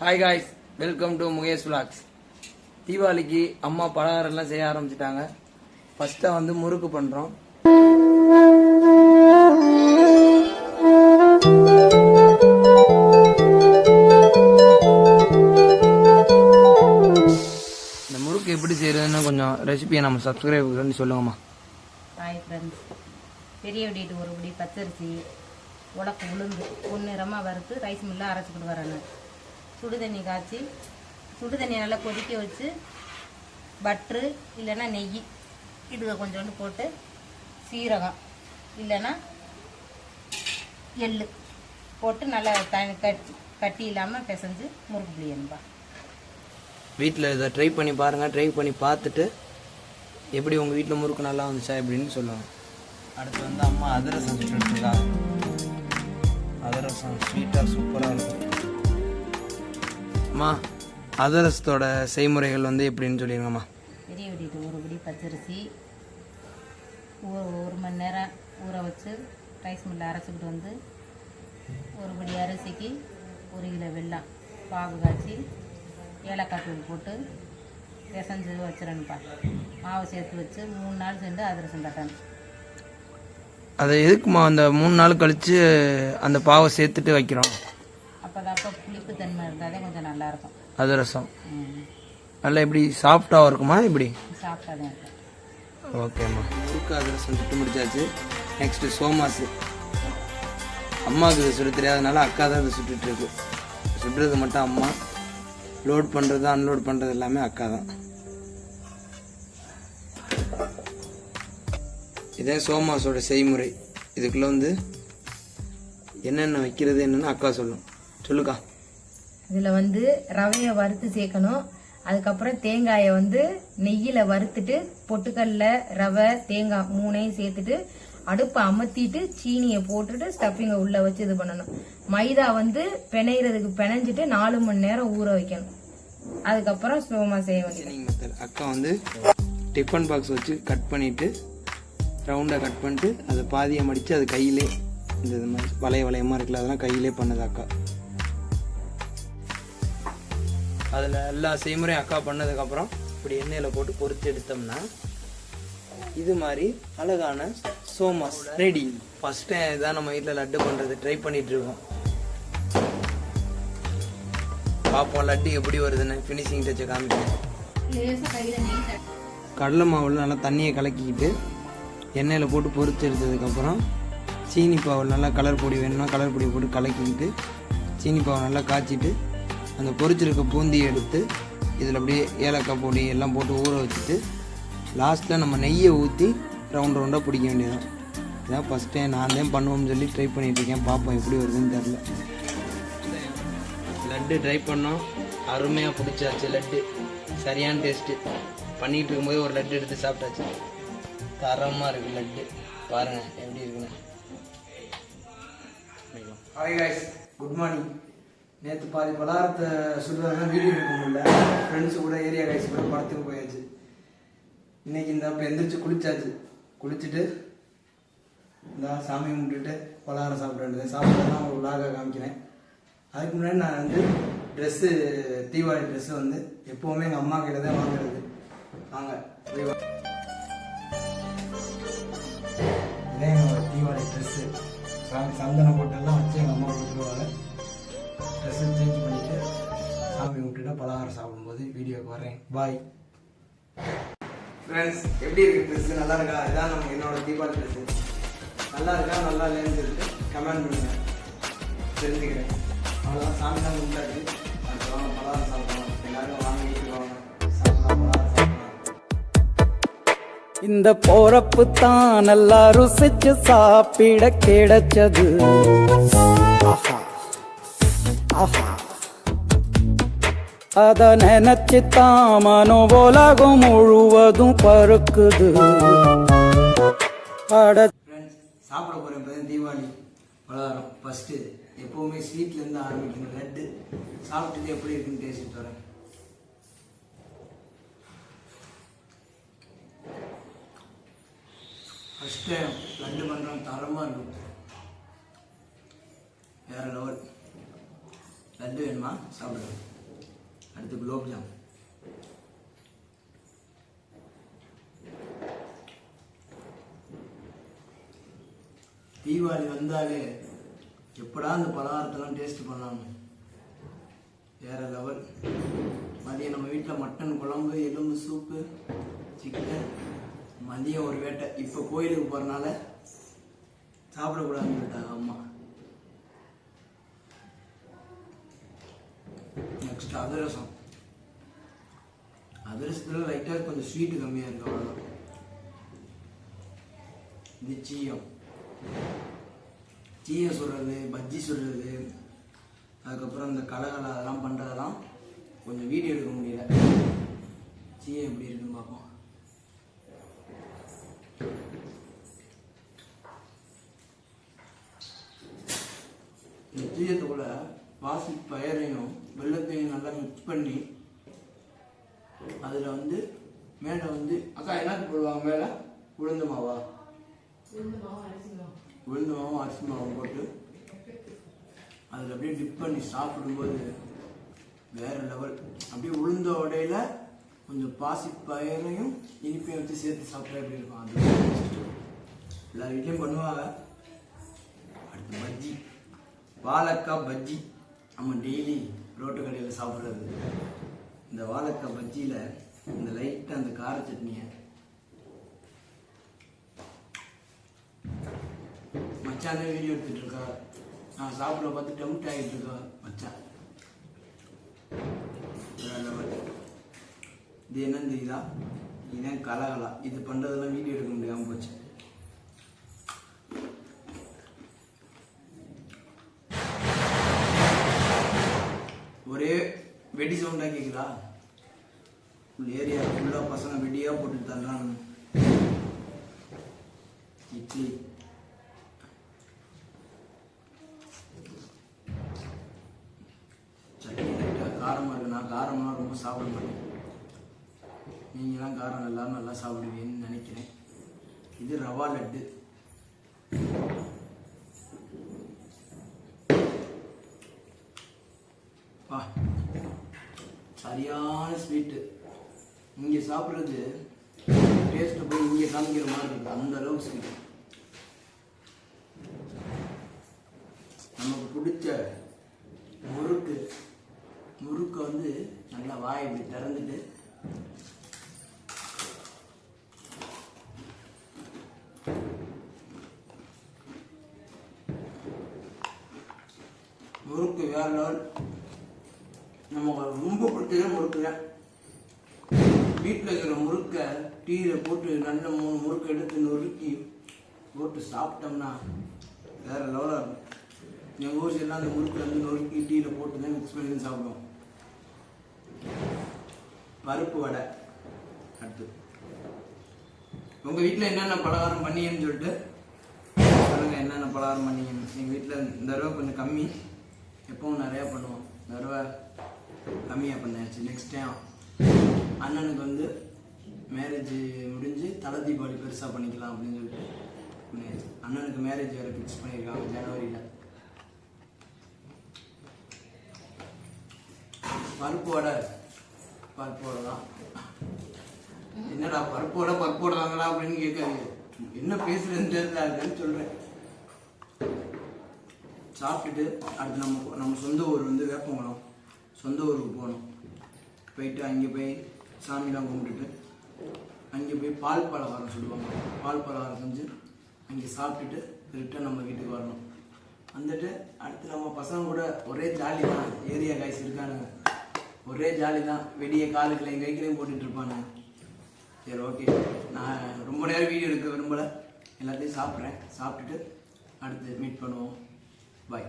Hi guys welcome to Mukesh vlogs. தீபாவளிக்கு அம்மா பலகாரம்லாம் செய்ய ஆரம்பிச்சிட்டாங்க. ஃபஸ்ட்டாக வந்து முறுக்கு பண்ணுறோம் இந்த முறுக்கு எப்படி செய்யறதுன்னு கொஞ்சம் ரெசிபியை நம்ம சப்ஸ்கிரைப் பண்ணி சொல்லுங்கம்மா. ஹாய் ஃப்ரெண்ட்ஸ் பெரிய வெடிட்டு ஒரு பிடி பச்சரிசி உலக்கு உளுந்து பொன்னிறமாக வறுத்து ரைஸ் மில்லாக அரைச்சிக்கிட்டு வரேன் சுடு தண்ணி காய்ச்சி சுடு தண்ணி நல்லா கொதிக்க வச்சு பட்ரு இல்லைன்னா நெய் இதுக கொஞ்சோண்டு போட்டு சீரகம் இல்லைன்னா எள்ளு போட்டு நல்லா தனி கட்டி கட்டி இல்லாமல் பிசைஞ்சு முறுக்கு புளியணும்பா வீட்டில் இதை ட்ரை பண்ணி பாருங்கள் ட்ரை பண்ணி பார்த்துட்டு எப்படி உங்கள் வீட்டில் முறுக்கு நல்லா வந்துச்சா எப்படின்னு சொல்லுவாங்க அடுத்து வந்து அம்மா அதிரசம் சுட்டுருக்காங்க அதிரசம் ஸ்வீட்டாக சூப்பராக இருக்கும். அம்மா அதிரசத்தோட செய்முறைகள் வந்து எப்படின்னு சொல்லிடுங்கம்மா பெரிய வெடிட்டு ஒரு பிடி பச்சரிசி ஊற ஒரு மணி நேரம் ஊற வச்சு ரைஸ் மில்லில் அரைச்சிக்கிட்டு வந்து ஒரு படி அரிசிக்கு ஒரு கிலோ வெல்லம் பாகு காய்ச்சி ஏலக்காய் தூள் போட்டு பிசைஞ்சு வச்சிடணுப்பா மாவு சேர்த்து வச்சு மூணு நாள் சென்று அதிரசம் தட்டணும் அதை எதுக்குமா அந்த மூணு நாள் கழித்து அந்த பாவை சேர்த்துட்டு வைக்கிறோம்? அப்போ அப்போ புளிப்பு தன்மை இருந்தாலே கொஞ்சம் நல்லாயிருக்கும். அதிரசம் நல்லா எப்படி சாஃப்டாக இருக்குமா இப்படி? சாப்பிட்டா தான் இருக்கும். ஓகேம்மா. முறுக்கு அதிரசம் சுட்டு முடிச்சாச்சு. நெக்ஸ்ட்டு சோமாஸு அம்மாவுக்கு இது சுட தெரியாதனால அக்கா தான் இது சுட்டுட்டு இருக்கு சுடுறது மட்டும் அம்மா. லோட் பண்ணுறது அன்லோட் பண்ணுறது எல்லாமே அக்கா தான் இதே சோமாஸோட செய்முறை. இதுக்குள்ள வந்து என்னென்ன வைக்கிறது என்னன்னு அக்கா சொல்லும். சொல்லுக்கா. இதில் வந்து ரவையை வறுத்து சேர்க்கணும். அதுக்கப்புறம் தேங்காயை வந்து நெய்யில் வறுத்துட்டு பொட்டுக்கல்ல ரவை தேங்காய் மூணையும் சேர்த்துட்டு அடுப்பை அமர்த்திட்டு சீனியை போட்டுட்டு ஸ்டஃபிங்கை உள்ள வச்சு இது பண்ணணும். மைதா வந்து பிணையிறதுக்கு பிணைஞ்சிட்டு நாலு மணி நேரம் ஊற வைக்கணும். அதுக்கப்புறம் ஸ்லோமா செய்ய வேண்டியது. அக்கா வந்து டிஃபன் பாக்ஸ் வச்சு கட் பண்ணிட்டு ரவுண்டாக கட் பண்ணிட்டு அதை பாதியை மடித்து அது கையிலே இந்த இது மாதிரி வளைய வளையமாக இருக்குல்ல அதெல்லாம் கையிலே பண்ணது அக்கா. அதில் எல்லா செய்முறையும் அக்கா பண்ணதுக்கப்புறம் இப்படி எண்ணெயில் போட்டு பொரிச்சு எடுத்தோம்னா இது மாதிரி அழகான சோமாஸ் ரெடி. ஃபஸ்ட் டைம் இதான் நம்ம வீட்டில் லட்டு பண்ணுறது ட்ரை பண்ணிட்டு இருக்கோம். பார்ப்போம் லட்டு எப்படி வருதுன்னு. ஃபினிஷிங் டச்சை காமிக்கிறேன். கடலை மாவில் நல்லா தண்ணியை கலக்கிக்கிட்டு எண்ணெயில் போட்டு பொறித்து எடுத்ததுக்கப்புறம் சீனி பாவில் நல்லா கலர் பொடி வேணும்னா கலர் பொடி போட்டு கலக்கிக்கிட்டு சீனி பாவை நல்லா காய்ச்சிட்டு அந்த பொரிச்சிருக்க பூந்தியை எடுத்து இதில் அப்படியே ஏலக்காய் பொடி எல்லாம் போட்டு ஊற வச்சுட்டு லாஸ்ட்டில் நம்ம நெய்யை ஊற்றி ரவுண்ட் ரவுண்டாக பிடிக்க வேண்டியதான் இதான் ஃபஸ்ட் டைம் நான் தான் பண்ணுவோம்னு சொல்லி ட்ரை பண்ணிட்டு இருக்கேன். பார்ப்போம் எப்படி வருதுன்னு தெரில லட்டு ட்ரை பண்ணோம். அருமையாக பிடிச்சாச்சு லட்டு. சரியான டேஸ்ட்டு பண்ணிகிட்டு இருக்கும்போது ஒரு லட்டு எடுத்து சாப்பிட்டாச்சு. தரமாக இருக்குது லட்டு. பாருங்கள் எப்படி இருக்குன்னு. ஹாய் காய்ஸ் குட் மார்னிங் நேற்று பாதி பலாரத்தை சுடுறாங்க வீடியோ எடுக்க முடியல ஃப்ரெண்ட்ஸு கூட ஏரியா கைஸ் கூட படத்துக்கு போயாச்சு. இன்னைக்கு இந்த அப்போ எந்திரிச்சு குளிச்சாச்சு. குளிச்சுட்டு இந்த சாமி கும்பிட்டுட்டு பலகாரம் சாப்பிட வேண்டியது சாப்பிட்டு ஒரு விலாக காமிக்கிறேன். அதுக்கு முன்னாடி நான் வந்து ட்ரெஸ்ஸு தீபாவளி ட்ரெஸ்ஸு வந்து எப்போவுமே எங்கள் அம்மா கிட்ட தான் வாங்குறது. வாங்க போய் தீபாவளி ட்ரெஸ்ஸு சாமி சந்தனம் போட்டெல்லாம் வச்சு எங்கள் அம்மா கொடுத்துருவாங்க. வீடியோக்கு வரேன். பாய் ஃப்ரெண்ட்ஸ் எப்படி இருக்கு ட்ரெஸ் நல்லா இருக்கா? இதான் நம்ம என்னோட தீபாவளி ட்ரெஸ் நல்லா இருக்கா? நல்லா இல்லைன்னு சொல்லிட்டு கமெண்ட் பண்ணுங்க. தெரிஞ்சுக்கிறேன். அவ்வளோதான் சாமி தான் கும்பிட்டாச்சு அடுத்து வாங்க பலகாரம் சாப்பிடலாம். எல்லாரும் வாங்க வீட்டுக்கு வாங்க. இந்த போறப்பு தான் நல்லா ருசிச்சு சாப்பிட கிடைச்சது. ஆஹா. ஆஹா. அத நினைச்சு தான் உலகம் முழுவதும் பருக்குது சாப்பிட போகிறேன் தீபாவளி பலகாரம். ஃபஸ்ட்டு எப்போவுமே ஸ்வீட்லேருந்து ஆரம்பிக்கணும். லட்டு சாப்பிட்டுட்டு எப்படி இருக்குன்னு டேஸ்ட் வரேன் ஃபஸ்ட் டைம் லட்டு பண்ணுறோம் தரமாக இருக்கும். வேறு லெவல் லட்டு வேணுமா? சாப்பிடுவேன் அடுத்து குலோப் ஜாம் தீபாவளி வந்தாலே எப்படா அந்த பலகாரத்தெல்லாம் டேஸ்ட் பண்ணலாம்? வேற லெவல் மதியம் நம்ம வீட்டில் மட்டன் குழம்பு எலும்பு சூப்பு சிக்கன் மதியம் ஒரு வேட்டை. இப்போ கோயிலுக்கு போகிறனால சாப்பிடக்கூடாதுன்னு சொல்லிட்டாங்க அம்மா. நெக்ஸ்ட் அதிரசம். அதிரசத்தில் லைட்டாக கொஞ்சம் ஸ்வீட்டு கம்மியாக இருக்கு அவ்வளோதான் இது சீயம் சீயம் சுடுறது பஜ்ஜி சுடுறது அதுக்கப்புறம் இந்த கலகலை அதெல்லாம் பண்ணுறதெல்லாம் கொஞ்சம் வீடியோ எடுக்க முடியல. சீயம் எப்படி இருக்குன்னு பார்ப்போம். இந்த தீயத்துக்குள்ள பாசி பயரையும் வெள்ளத்தையும் நல்லா மிக்ஸ் பண்ணி அதில் வந்து மேலே வந்து அக்கா என்னத்துக்கு போடுவாங்க மேலே? உளுந்து மாவா. உளுந்து மாவும் அரிசி மாவும். போட்டு அதில் அப்படியே டிப் பண்ணி சாப்பிடும்போது வேற லெவல் அப்படியே உளுந்த உடையில கொஞ்சம் பாசி பயரையும் இனிப்பையும் வச்சு சேர்த்து சாப்பிட்டா எப்படி இருக்கும்? அது எல்லா வீட்லேயும் பண்ணுவாங்க. அடுத்து பஜ்ஜி. வாழைக்காய் பஜ்ஜி. நம்ம டெய்லி ரோட்டு கடையில் சாப்பிட்றது. இந்த வாழைக்காய் பஜ்ஜியில் இந்த லைட்டாக அந்த கார சட்னியை மச்சானே வீடியோ எடுத்துட்டு இருக்கா நான் சாப்பிட பார்த்து டெம்ட் ஆகிட்டு இருக்கா மச்சான் இது என்னன்னு தெரியுதா? இதுதான் கலகலா? இது பண்ணுறதெல்லாம் வீடியோ எடுக்க முடியாமல் போச்சு ஒரே வெடி சவுண்டாக கேட்குதா ஃபுல் ஏரியா ஃபுல்லாக பசங்க வெடியாக போட்டு தர்றாங்க இட்லி. சட்னி லைட்டாக காரமாக இருக்கு. நான் காரம்லாம் ரொம்ப சாப்பிட மாட்டேன். நீங்களாம் காரம் எல்லாரும் நல்லா சாப்பிடுவீங்கன்னு நினைக்கிறேன். இது ரவா லட்டு. வா. சரியான ஸ்வீட்டு இங்கே சாப்பிட்றது டேஸ்ட்டு போய் இங்கே காமிக்கிற மாதிரி இருக்கு. அந்த அளவுக்கு ஸ்வீட் நமக்கு பிடிச்ச முறுக்கு. முறுக்கை வந்து நல்லா வாய் இப்படி திறந்துட்டு முறுக்கு வேற லெவல். நமக்கு ரொம்ப பிடிச்ச முறுக்குங்க வீட்டில் இருக்கிற முறுக்கை டீயில் போட்டு நல்ல மூணு முறுக்கு எடுத்து நொறுக்கி போட்டு சாப்பிட்டோம்னா வேற லெவலாக இருக்கும். எங்கள் ஊர் சைட்லாம் அந்த முறுக்கு வந்து நொறுக்கி டீயில் போட்டு தான் மிக்ஸ் பண்ணி சாப்பிடுவோம். பருப்பு வடை அடுத்து உங்கள் வீட்டில் என்னென்ன பலகாரம் பண்ணீங்கன்னு சொல்லிட்டு சொல்லுங்கள் என்னென்ன பலகாரம் பண்ணீங்கன்னு. எங்கள் வீட்டில் இந்த தடவை கொஞ்சம் கம்மி. எப்பவும் நிறையா பண்ணுவோம். இந்த தடவை கம்மியாக பண்ணாச்சு. நெக்ஸ்ட் டைம் அண்ணனுக்கு வந்து மேரேஜ் முடிஞ்சு தலை தீபாவளி பெருசாக பண்ணிக்கலாம் அப்படின்னு சொல்லிட்டு பண்ணியாச்சு. அண்ணனுக்கு மேரேஜ் வேறு ஃபிக்ஸ் பண்ணியிருக்காங்க ஜனவரியில். பருப்பு வடை பருப்பு வடை தான். என்னடா பருப்பு வடை பருப்பு வடைதாங்களா அப்படின்னு கேட்காது என்ன பேசுறதுன்னு தெரியல சொல்றேன். சொல்கிறேன் சாப்பிட்டுட்டு அடுத்து நம்ம நம்ம சொந்த ஊர் வந்து வேப்பங்குளம். சொந்த ஊருக்கு போகணும். போயிட்டு அங்கே போய் சாமிலாம் கும்பிட்டுட்டு அங்கே போய் பால் பலகாரம் சொல்லுவாங்க. பால் பலகாரம் செஞ்சு அங்கே சாப்பிட்டுட்டு ரிட்டன் நம்ம வீட்டுக்கு வரணும். வந்துட்டு அடுத்து நம்ம பசங்க கூட ஒரே ஜாலி தான். ஏரியா காய்ஸ் இருக்கானுங்க. ஒரே ஜாலி தான். வெடிய காலுக்குலையும் கைக்கிலையும் போட்டுட்டு இருப்பானுங்க. சரி ஓகே நான் ரொம்ப நேரம் வீடியோ எடுக்க விரும்பலை. எல்லாத்தையும் சாப்பிட்றேன். சாப்பிட்டுட்டு அடுத்து மீட் பண்ணுவோம். பாய்